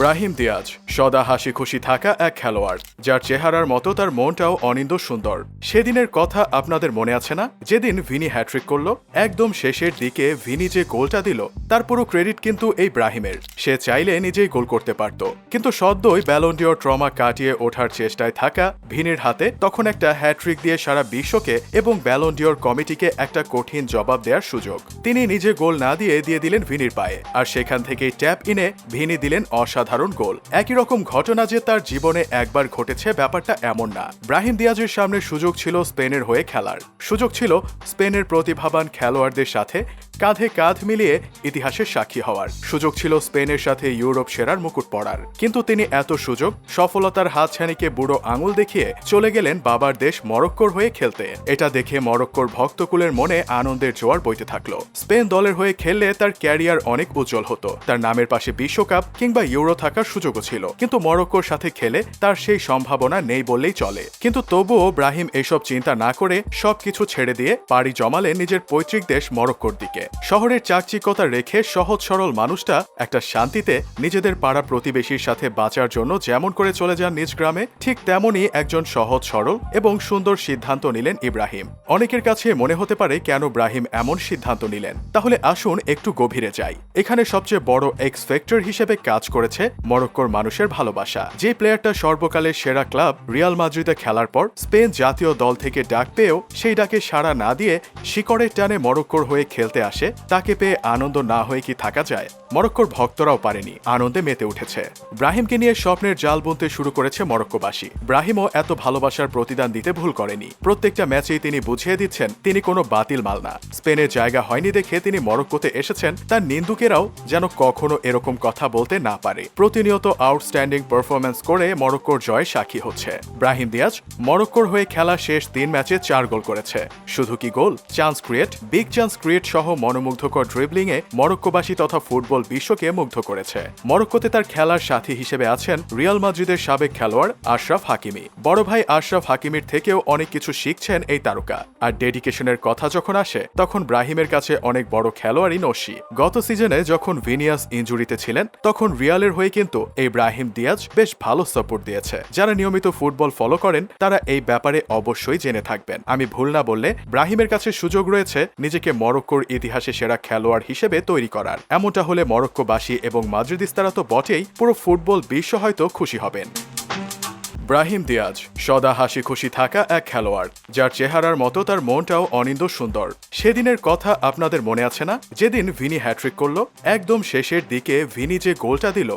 Brahim Diaz, সদা হাসি খুশি থাকা এক খেলোয়াড়, যার চেহারার মতো তার মনটাও অনিন্দ সুন্দর। সেদিনের কথা আপনাদের মনে আছে না? যেদিন ভিনি হ্যাট্রিক করল, একদম শেষের দিকে ভিনি যে গোলটা দিল, তার পুরো ক্রেডিট কিন্তু এই ব্রাহিমের সে চাইলে নিজেই গোল করতে পারত। কিন্তু সদ্যই ব্যালন্ডিওর ট্রমা কাটিয়ে ওঠার চেষ্টায় থাকা ভিনির হাতে তখন একটা হ্যাট্রিক দিয়ে সারা বিশ্বকে এবং ব্যালন্ডিওর কমিটিকে একটা কঠিন জবাব দেওয়ার সুযোগ। তিনি নিজে গোল না দিয়ে দিয়ে দিলেন ভিনির পায়ে। আর সেখান থেকেই ট্যাপ ইনে ভিনি দিলেন অসাধারণ গোল। একই রকম ঘটনা যে তার জীবনে একবার ঘটেছে, ব্যাপারটা এমন না। ব্রাহিম দিয়াজের সামনে সুযোগ ছিল স্পেনের হয়ে খেলার। সুযোগ ছিল স্পেনের প্রতিভাবান খেলোয়াড়দের সাথে কাঁধে কাঁধ মিলিয়ে ইতিহাসের সাক্ষী হওয়ার। সুযোগ ছিল স্পেনের সাথে ইউরোপ সেরার মুকুট পড়ার কিন্তু তিনি এত সুযোগ, সফলতার হাতছানিকে বুড়ো আঙুল দেখিয়ে চলে গেলেন বাবার দেশ মরক্কোর হয়ে খেলতে। এটা দেখে মরক্কোর ভক্তকুলের মনে আনন্দের জোয়ার বইতে থাকল। স্পেন দলের হয়ে খেললে তার ক্যারিয়ার অনেক উজ্জ্বল হতো। তার নামের পাশে বিশ্বকাপ কিংবা ইউরো থাকার সুযোগও ছিল। কিন্তু মরক্কোর সাথে খেলে তার সেই সম্ভাবনা নেই বললেই চলে। কিন্তু তবুও ব্রাহিম এসব চিন্তা না করে সবকিছু ছেড়ে দিয়ে পাড়ি জমালেন নিজের পৈতৃক দেশ মরক্কোর দিকে। শহরের চাকচিকতা রেখে সহজ সরল মানুষটা একটা শান্তিতে নিজেদের পাড়া প্রতিবেশীর সাথে বাঁচার জন্য যেমন করে চলে যান নিজ গ্রামে, ঠিক তেমনই একজন সহজ সরল এবং সুন্দর সিদ্ধান্ত নিলেন ইব্রাহিম। অনেকের কাছে মনে হতে পারে কেন ব্রাহিম এমন সিদ্ধান্ত নিলেন। তাহলে আসুন একটু গভীরে যাই। এখানে সবচেয়ে বড় এক্স ফ্যাক্টর হিসেবে কাজ করেছে মরক্কোর মানুষের ভালোবাসা। যে প্লেয়ারটা সর্বকালের সেরা ক্লাব রিয়াল মাদ্রিদে খেলার পর স্পেন জাতীয় দল থেকে ডাক পেয়েও সেই ডাকে সাড়া না দিয়ে শিকড়ের টানে মরক্কোর হয়ে খেলতে আসে। তাকে পেয়ে আনন্দ না হয়ে কি থাকা যায়? মরক্কোর ভক্তরাও পারেনি, আনন্দে মেতে উঠেছে। ব্রাহিমকে নিয়ে স্বপ্নের জাল বুনতে শুরু করেছে মরক্কোবাসী। ব্রাহিমও এত ভালোবাসার প্রতিদান দিতে ভুল করেনি। প্রত্যেকটা ম্যাচেই তিনি বুঝিয়ে দিচ্ছেন, তিনি কোনো বাতিল মাল না। স্পেনের জায়গা হয়নি দেখে তিনি মরক্কোতে এসেছেন, তার নিন্দুকেরাও যেন কখনো এরকম কথা বলতে না পারে। প্রতিনিয়ত আউটস্ট্যান্ডিং পারফরমেন্স করে মরক্কোর জয় সাক্ষী হচ্ছে। ব্রাহিম দিয়াজ, মরক্কোর হয়ে খেলা শেষ তিন ম্যাচে চার গোল করেছে। শুধু কি goal? Chance create, big chance create সহ মনোমুগ্ধকর ড্রিবলিং এ মরক্কোবাসী তথা ফুটবল বিশ্বকে মুগ্ধ করেছে। মরক্কোতে তার খেলার সাথী হিসেবে আছেন রিয়াল মাদ্রিদের সাবেক খেলোয়াড় আশরাফ হাকিমি। বড় ভাই আশরাফ হাকিমির থেকেও অনেক কিছু শিখছেন এই তারকা। আর ডেডিকেশনের কথা যখন আসে, তখন ব্রাহিমের কাছে অনেক বড় খেলোয়াড়ই নসি। গত সিজনে যখন ভিনিয়াস ইঞ্জুরিতে ছিলেন, তখন রিয়ালের হয়ে কিন্তু এই ব্রাহিম দিয়াজ বেশ ভালো সাপোর্ট দিয়েছে। যারা নিয়মিত ফুটবল ফলো করেন, তারা এই ব্যাপারে অবশ্যই জেনে থাকবেন। আমি ভুল না বললে ব্রাহিমের কাছে সুযোগ রয়েছে নিজেকে মরক্কোর ইতিহাসে সেরা খেলোয়াড় হিসেবে তৈরি করার। এমনটা হলে মরক্কোবাসী এবং মাদ্রিদিস্তারা তো বটেই পুরো ফুটবল বিশ্ব হয়তো খুশি হবেন। ব্রাহিম দিয়াজ, সদা হাসি খুশি থাকা এক খেলোয়াড়, যার চেহারার মতো তার মনটাও অনিন্দ সুন্দর। সেদিনের কথা আপনাদের মনে আছে না? যেদিন ভিনি হ্যাট্রিক করল, একদম শেষের দিকে ভিনি যে গোলটা দিল